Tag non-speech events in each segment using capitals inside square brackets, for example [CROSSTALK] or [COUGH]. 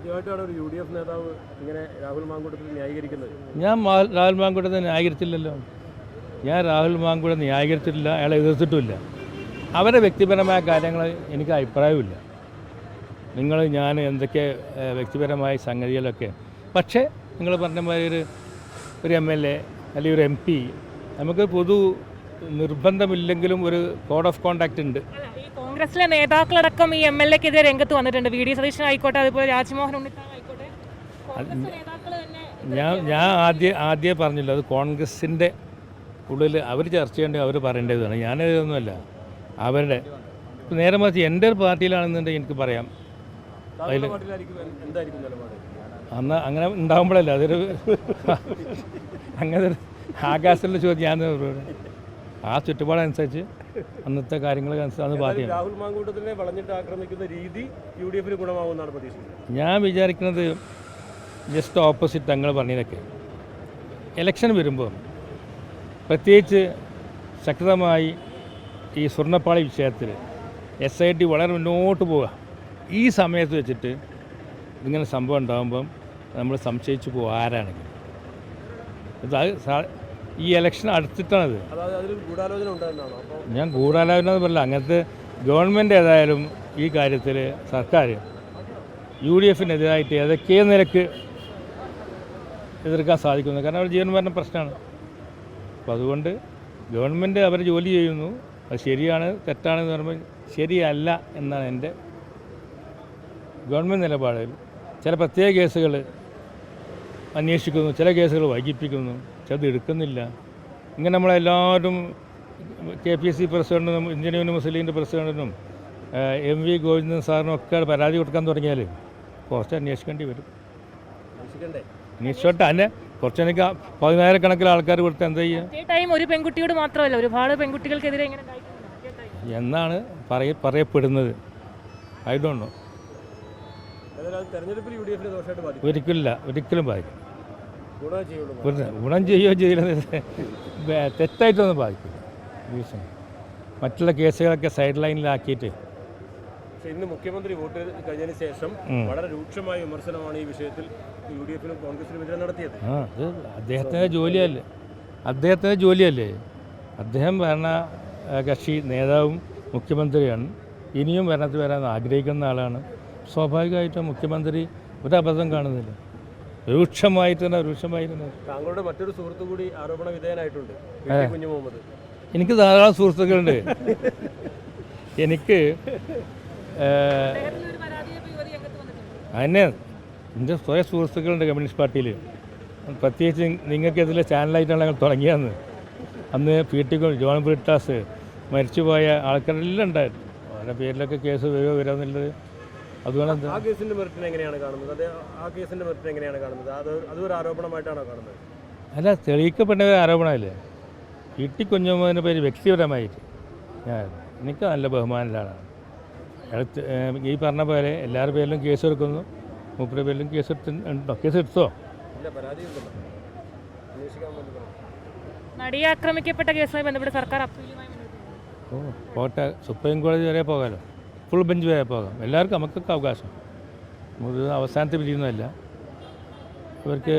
നേതാവ് ഇങ്ങനെ രാഹുൽ മാങ്കൂട്ടത്തിൽ ഞാൻ രാഹുൽ മാങ്കുടത്തെ ന്യായീകരിച്ചില്ലല്ലോ. ഞാൻ രാഹുൽ മാങ്കുട ന്യായീകരിച്ചിട്ടില്ല അയാളെ എതിർത്തിട്ടുമില്ല. അവരുടെ വ്യക്തിപരമായ കാര്യങ്ങൾ എനിക്ക് അഭിപ്രായമില്ല നിങ്ങൾ ഞാൻ എന്തൊക്കെ വ്യക്തിപരമായ സംഗതികളൊക്കെ പക്ഷേ നിങ്ങൾ പറഞ്ഞ മാതിരി ഒരു ഒരു എം എൽ എ അല്ലെങ്കിൽ ഒരു എം പി നമുക്ക് പൊതു നിർബന്ധമില്ലെങ്കിലും ഒരു കോഡ് ഓഫ് കോണ്ടാക്ട് ഉണ്ട്. കോൺഗ്രസിലെ നേതാക്കളടക്കം ഈ എം എൽ എക്കെതിരെ രംഗത്ത് വന്നിട്ടുണ്ട്. വി ഡി സതീശൻ ആയിക്കോട്ടെ അതുപോലെ രാജ്മോഹൻ ആയിക്കോട്ടെ. ഞാൻ ഞാൻ ആദ്യം ആദ്യമേ പറഞ്ഞില്ല. അത് കോൺഗ്രസിന്റെ ഉള്ളിൽ അവർ ചർച്ച ചെയ്യേണ്ടത് അവർ പറയേണ്ടതാണ്. ഞാനതൊന്നുമല്ല. അവരുടെ നേരെ മറിച്ച് എന്റെ ഒരു പാർട്ടിയിലാണെന്നുണ്ടെങ്കിൽ എനിക്ക് പറയാം. അതിൽ അന്ന് അങ്ങനെ ഉണ്ടാകുമ്പോഴല്ല അതൊരു [LAUGHS] അങ്ങനെ ആകാശത്തിലുള്ള ചോദ്യം. ഞാൻ പറയുന്നത്. ആ ചുറ്റുപാടനുസരിച്ച് അന്നത്തെ കാര്യങ്ങൾ അനുസരിച്ച് അന്ന് രാഹുൽ മാങ്കൂട്ടത്തിനെ വളഞ്ഞിട്ട് ആക്രമിക്കുന്ന രീതി യു ഡി എഫിന് ഗുണമാവുമെന്നാണ് പ്രതീക്ഷിക്കുന്നത്. ഞാൻ വിചാരിക്കുന്നത് ജസ്റ്റ് ഓപ്പോസിറ്റ് തങ്ങൾ പറഞ്ഞതൊക്കെ. ഇലക്ഷൻ വരുമ്പോൾ പ്രത്യേകിച്ച് ശക്തമായി ഈ സ്വർണപ്പാളി വിഷയത്തിൽ എസ് ഐ ടി വളരെ മുന്നോട്ട് പോവുക. ഈ സമയത്ത് വെച്ചിട്ട് ഇങ്ങനെ സംഭവം ഉണ്ടാകുമ്പം നമ്മൾ സംശയിച്ചു പോകും ആരാണെങ്കിൽ ഇത് അത് ഈ ഇലക്ഷൻ അടുത്തിട്ടാണത്. ഞാൻ ഗൂഢാലോചന എന്ന് പറയില്ല. അങ്ങനത്തെ ഗവൺമെന്റ് ഏതായാലും ഈ കാര്യത്തിൽ സർക്കാർ യു ഡി എഫിനെതിരായിട്ട് ഏതൊക്കെ നിരക്ക് എതിർക്കാൻ സാധിക്കുന്നു? കാരണം അവർ ജീവൻ മരണ പ്രശ്നമാണ്. അപ്പോൾ അതുകൊണ്ട് ഗവൺമെന്റ് അവർ ജോലി ചെയ്യുന്നു. അത് ശരിയാണ് തെറ്റാണെന്ന് പറയുമ്പോൾ ശരിയല്ല എന്നാണ് എന്റെ ഗവൺമെന്റ് നിലപാടിൽ. ചില പ്രത്യേക കേസുകൾ അന്വേഷിക്കുന്നു ചില കേസുകൾ വൈകിപ്പിക്കുന്നു. ചിലത് എടുക്കുന്നില്ല. ഇങ്ങനെ നമ്മളെല്ലാവരും കെ പി എസ് സി പ്രസിഡന്റിനും ഇന്ത്യൻ യൂണിയൻ മുസ്ലിം ലീഗിന്റെ പ്രസിഡന്റിനും എം വി ഗോവിന്ദൻ സാറിനും ഒക്കെ പരാതി കൊടുക്കാൻ തുടങ്ങിയാൽ കുറച്ച് അന്വേഷിക്കേണ്ടി വരും. അന്വേഷിച്ചോട്ടെ. അതിനെ കുറച്ച് എനിക്ക് പതിനായിരക്കണക്കിന് ആൾക്കാർ കൊടുത്ത് എന്താ ചെയ്യുക ടൈം ഒരു പെൺകുട്ടിയോട് മാത്രമല്ല ഒരുപാട് പെൺകുട്ടികൾക്കെതിരെ. അതേ. എന്നാണ് പറയ പറയപ്പെടുന്നത്. ഐ ഡോണ്ട് നോ അത് ഒരിക്കലില്ല ഒരിക്കലും ബാധിക്കും ഗുണം ചെയ്യുകയോ ചെയ്യുന്നത് തെറ്റായിട്ടൊന്നും ബാധിക്കില്ല. ഭീഷണി മറ്റുള്ള കേസുകളൊക്കെ സൈഡ് ലൈനിലാക്കിയിട്ട്. ഇന്ന് മുഖ്യമന്ത്രി വോട്ട് കഴിഞ്ഞതിന് ശേഷം വളരെ രൂക്ഷമായ വിമർശനമാണ് ഈ വിഷയത്തിൽ യു ഡി എഫിനും കോൺഗ്രസിനും എതിരെ നടത്തിയത്. ആ അത് അദ്ദേഹത്തിന്റെ ജോലിയല്ലേ. അദ്ദേഹത്തിന്റെ ജോലിയല്ലേ. അദ്ദേഹം ഭരണ കക്ഷി നേതാവും മുഖ്യമന്ത്രിയാണ്. ഇനിയും ഭരണത്തിൽ വരാൻ ആഗ്രഹിക്കുന്ന ആളാണ്. സ്വാഭാവികമായിട്ടും മുഖ്യമന്ത്രി ഒരു അബദ്ധം കാണുന്നില്ല. രൂക്ഷമായിട്ട് തന്നെ രൂക്ഷമായിരുന്നു താങ്കളുടെ മറ്റൊരു സുഹൃത്തു കൂടി ആരോപണ വിധേയനായിട്ടുണ്ട്. കുഞ്ഞു മുഹമ്മദ്. എനിക്ക് ധാരാളം സുഹൃത്തുക്കളുണ്ട്. എനിക്ക്. അതിനെ എന്റെ സ്വയം സുഹൃത്തുക്കളുണ്ട് കമ്മ്യൂണിസ്റ്റ് പാർട്ടിയിൽ പ്രത്യേകിച്ച് നിങ്ങൾക്ക് ഇതിലെ ചാനലായിട്ടാണ് ഞങ്ങൾ തുടങ്ങിയതെന്ന്. അന്ന് പി ടി ജോൺ ബ്രിട്ടാസ് മരിച്ചുപോയ ആൾക്കാരെല്ലാം ഉണ്ടായിരുന്നു. അവരുടെ പേരിലൊക്കെ കേസ് വരുമോ വരുമെന്നുള്ളത് അതുകൊണ്ട് ആ കേസിന്റെ മെറിറ്റിനെ എങ്ങനെയാണ് കാണുന്നത്? അത് ആ കേസിന്റെ മെറിറ്റിനെ എങ്ങനെയാണ് കാണുന്നത്? അത് അതൊരു ആരോപണമായിട്ടാണോ കാണുന്നത്? അല്ല തെളിയിക്കപ്പെട്ട ഒരു ആരോപണമല്ലേ? പി ടി കുഞ്ഞമ്മദിന്റെ പേര് വ്യക്തിപരമായിട്ട്. ഞാൻ എനിക്ക് നല്ല ബഹുമാനത്തിലാണ്. ഈ പറഞ്ഞ പോലെ എല്ലാവരുടെ പേരിലും കേസ് എടുക്കുന്നു. മൂപ്പരുടെ പേരിലും കേസ് എടുത്ത് കേസ് എടുത്തോ. നടിയെ ആക്രമിക്കപ്പെട്ട കേസുമായി ബന്ധപ്പെട്ട് സർക്കാർ. ഓ പോട്ടെ. സുപ്രീം കോടതി വരെ പോകാമല്ലോ ഫുൾ ബെഞ്ച് വരെ പോകാം. എല്ലാവർക്കും നമുക്കൊക്കെ അവകാശം. നമുക്ക് അവസാനത്തെ വിധിയൊന്നുമല്ല ഇവർക്ക്.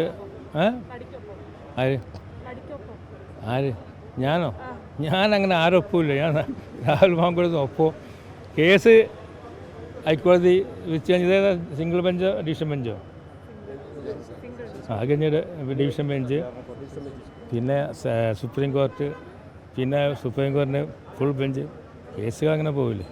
ആര്. ആര്? ഞാനോ? ഞാൻ അങ്ങനെ ആരൊപ്പമില്ല. ഞാൻ രാഹുൽ മാങ്കുളത്ത് ഒപ്പോ. കേസ് ഹൈക്കോടതി കഴിഞ്ഞത് സിംഗിൾ ബെഞ്ചോ ഡിവിഷൻ ബെഞ്ചോ? ആ കഴിഞ്ഞ ഡിവിഷൻ ബെഞ്ച്. പിന്നെ സുപ്രീം കോർട്ട്. പിന്നെ സുപ്രീം കോടതിന് ഫുൾ ബെഞ്ച് കേസുകൾ അങ്ങനെ പോവില്ലേ?